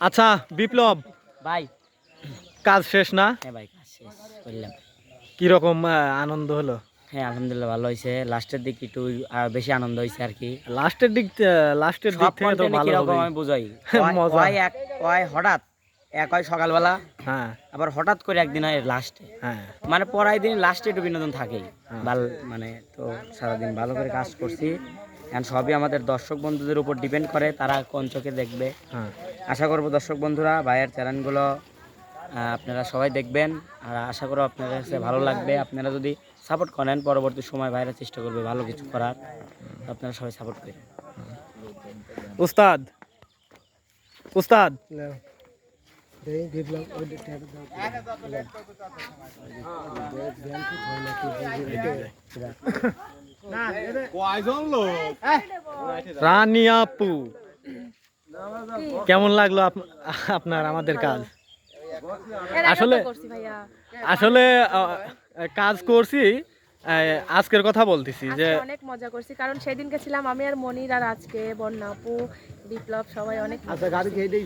আচ্ছা বিপ্লব। ভাই। কাজ শেষ না? হ্যাঁ ভাই কাজ শেষ করলাম। কীরকম আনন্দ হলো? হ্যাঁ আলহামদুলিল্লাহ ভালো হয়েছে। লাস্টের দিকে একটু বেশি আনন্দ হয়েছে আর কি। লাস্টের দিক লাস্টের দিক থেকে তো ভালো হবেই। আমি বুঝাই। হয় এক হয় হঠাৎ এক হয় সকালবেলা হ্যাঁ। আবার হঠাৎ করে একদিন হয় লাস্টে। হ্যাঁ। মানে পড়াই দিন লাস্টে একটু বিনোদন থাকেই। হ্যাঁ। ভালো মানে তো সারাদিন ভালো করে কাজ করছি। এখন সবই আমাদের দর্শক বন্ধুদের উপর ডিপেন্ড করে তারা কোন চোখে দেখবে। হ্যাঁ। আশা করব দর্শক বন্ধুরা ভাইয়ের চ্যানেলগুলো আপনারা সবাই দেখবেন। আর আশা করো আপনাদের কাছে ভালো লাগবে। আপনারা যদি সাপোর্ট করেন পরবর্তী সময় ভাইরা চেষ্টা করবে ভালো কিছু করার। আপনারা সবাই সাপোর্ট করেন। উস্তাদ উস্তাদ। রানী আপু। কেমন লাগল আপনার আমাদের কাজ? এর আসলে- করছি আসলে কাজ করছি আজকের কথা বলতেছি যে অনেক মজা করছি কারণ সেদিনকে ছিলাম আমি আর মনির আর আজকে বন্যা আপু বিপ্লব সবাই অনেক আচ্ছা গাড়ি মজা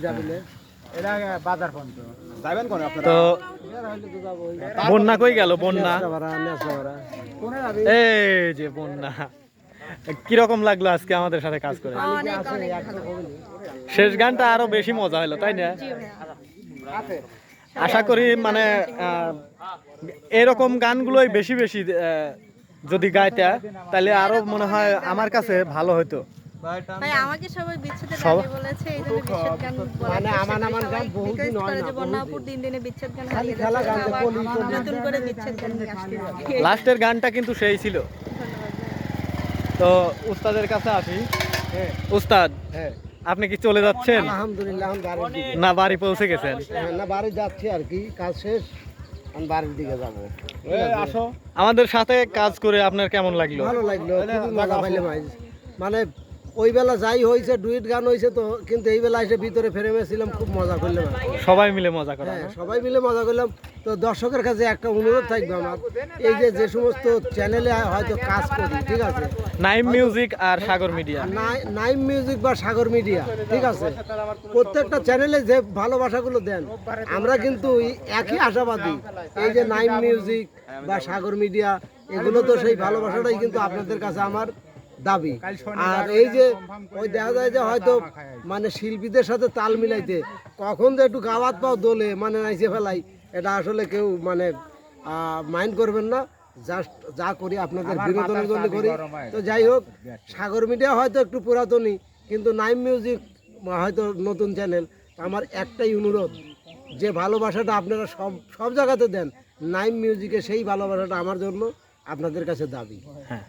তো বন্যা কই গেল বন্যা? এই যে বন্যা। কীরকম লাগল আজকে আমাদের সাথে কাজ করে? অনেক অনেক ভালো শেষ গানটা আরও বেশি মজা হলো তাই না? আশা করি মানে এরকম গানগুলোই বেশি বেশি যদি গাইতে তাহলে আরও মনে হয় আমার কাছে ভালো হতো ভাই আমাকে সবাই বিচ্ছেদের সব- বলেছে এই জন্য বিচ্ছেদ গান মানে আমার আমার গান বহুত দিন হয় না বন্যা দিন দিনে বিচ্ছেদ গান হারিয়ে যাচ্ছে নতুন করে বিচ্ছেদ গান লাস্টের গানটা কিন্তু সেই ছিল। তো উস্তাদের কাছে আসি। উস্তাদ আপনি কি চলে যাচ্ছেন? আলহামদুলিল্লাহ না বাড়ি পৌঁছে গেছেন? হ্যাঁ, না বাড়ি যাচ্ছি আর কি কাজ শেষ আমি বাড়ির দিকে যাব। আমাদের সাথে কাজ করে আপনার কেমন লাগল? ভালো লাগল মানে ওই বেলা যাই হয়েছে ডুইট গান হয়েছে তো কিন্তু এই বেলা এসে ভিতরে ফ্রেমে ছিলাম খুব মজা করলাম। সবাই মিলে মজা করা হ্যাঁ সবাই মিলে মজা করলাম। তো দর্শকের কাছে একটা অনুরোধ থাকবে আমার এই যে যে সমস্ত চ্যানেলে হয়তো কাজ করি ঠিক আছে? নাইম মিউজিক আর সাগর মিডিয়া নাই- নাইম মিউজিক বা সাগর মিডিয়া ঠিক আছে? প্রত্যেকটা চ্যানেলে যে ভালোবাসাগুলো দেন আমরা কিন্তু একই আশাবাদী। এই যে নাইম মিউজিক বা সাগর মিডিয়া এগুলো তো সেই ভালোবাসাটাই কিন্তু আপনাদের কাছে আমার। দাবি। আর এই যে ওই দেখা যায় যে হয়তো মানে শিল্পীদের সাথে তাল মিলাইতে কখন যে একটু গাওয়াত পাও দোলে মানে নাইছে ফেলাই এটা আসলে কেউ মানে মাইন্ড করবেন না। জাস্ট যা করি আপনাদের বিনোদনের জন্য করি। তো যাই হোক সাগর মিডিয়া হয়তো একটু পুরাতনই কিন্তু নাইম মিউজিক হয়তো নতুন চ্যানেল। আমার একটাই অনুরোধ যে ভালোবাসাটা আপনারা সব সব জায়গাতে দেন নাইম মিউজিকে সেই ভালোবাসাটা আমার জন্য আপনাদের কাছে দাবি। হ্যাঁ।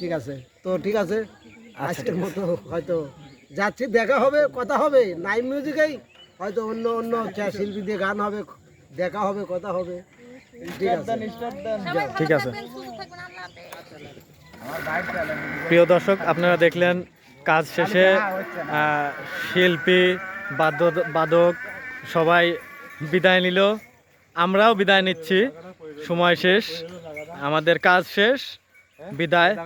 ঠিক আছে। তো ঠিক আছে আজকের মতো হয়তো যাচ্ছি দেখা হবে কথা হবে। নাইম মিউজিকেই হয়তো অন্য অন্য শিল্পী দিয়ে গান হবে দেখা হবে কথা হবে। ঠিক আছে। প্রিয় দর্শক আপনারা দেখলেন কাজ শেষে শিল্পী বাদ্য বাদক সবাই বিদায় নিল। আমরাও বিদায় নিচ্ছি। সময় শেষ। আমাদের কাজ শেষ। বিদায়।